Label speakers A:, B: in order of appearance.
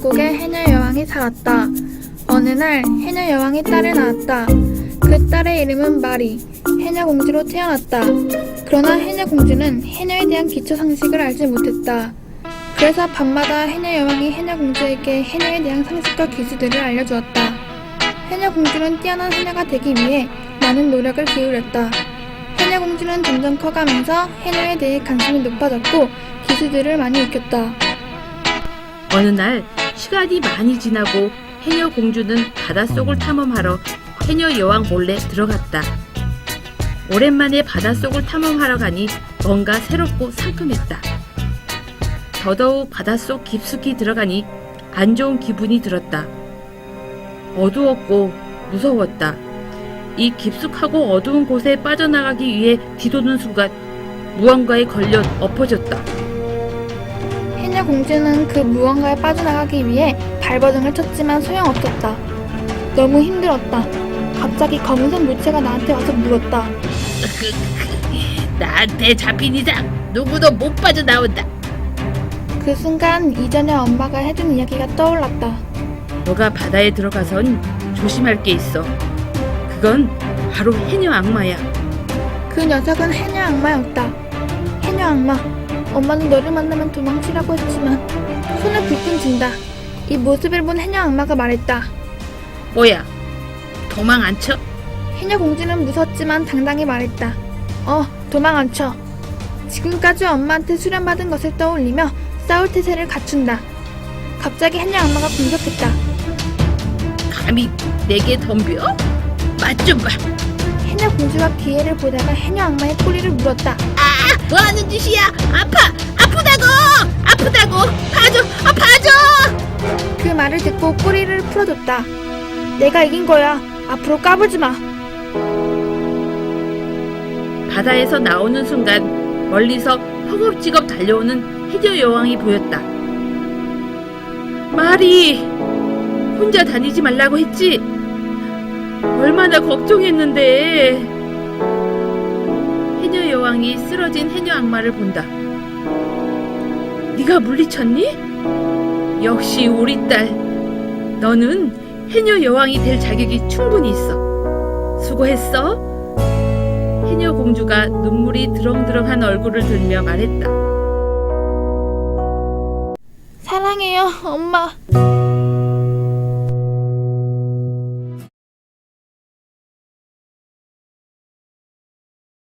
A: 왕국에 해녀 여왕이 살았다. 어느 날 해녀 여왕이 딸을 낳았다. 그 딸의 이름은 마리, 해녀 공주로 태어났다. 그러나 해녀 공주는 해녀에 대한 기초 상식을 알지 못했다. 그래서 밤마다 해녀 여왕이 해녀 공주에게 해녀에 대한 상식과 기술들을 알려주었다. 해녀 공주는 뛰어난 해녀가 되기 위해 많은 노력을 기울였다. 해녀 공주는 점점 커가면서 해녀에 대해 관심이 높아졌고 기술들을 많이 익혔다.
B: 어느 날 시간이 많이 지나고 해녀 공주는 바닷속을 탐험하러 해녀 여왕 몰래 들어갔다. 오랜만에 바닷속을 탐험하러 가니 뭔가 새롭고 상큼했다. 더더욱 바닷속 깊숙이 들어가니 안 좋은 기분이 들었다. 어두웠고 무서웠다. 이 깊숙하고 어두운 곳에 빠져나가기 위해 뒤도는 순간 무언가에 걸려 엎어졌다.
A: 해녀 공주는 그 무언가에 빠져나가기 위해 발버둥을 쳤지만 소용없었다. 너무 힘들었다. 갑자기 검은색 물체가 나한테 와서 물었다.
B: 나한테 잡힌 이상 누구도 못 빠져나온다.
A: 그 순간 이전에 엄마가 해준 이야기가 떠올랐다.
B: 너가 바다에 들어가선 조심할 게 있어. 그건 바로 해녀 악마야.
A: 그 녀석은 해녀 악마였다. 해녀 악마. 엄마는 너를 만나면 도망치라고 했지만 손에 불끈 쥔다. 이 모습을 본 해녀 악마가 말했다.
B: 뭐야? 도망 안 쳐?
A: 해녀 공주는 무섭지만 당당히 말했다. 어, 도망 안 쳐. 지금까지 엄마한테 수련받은 것을 떠올리며 싸울 태세를 갖춘다. 갑자기 해녀 악마가 공격했다.
B: 감히 내게 덤벼? 맛좀 봐.
A: 해녀 공주가 기회를 보다가 해녀 악마의 꼬리를 물었다.
B: 뭐 하는 짓이야? 아파! 아프다고! 아프다고! 봐줘! 아, 봐줘!
A: 그 말을 듣고 꼬리를 풀어줬다. 내가 이긴 거야. 앞으로 까불지 마.
B: 바다에서 나오는 순간 멀리서 허겁지겁 달려오는 해녀 여왕이 보였다. 마리! 혼자 다니지 말라고 했지? 얼마나 걱정했는데. 해녀 여왕이 쓰러진 해녀 악마를 본다. 네가 물리쳤니? 역시 우리 딸. 너는 해녀 여왕이 될 자격이 충분히 있어. 수고했어. 해녀 공주가 눈물이 드렁드렁한 얼굴을 들며 말했다.
A: 사랑해요, 엄마.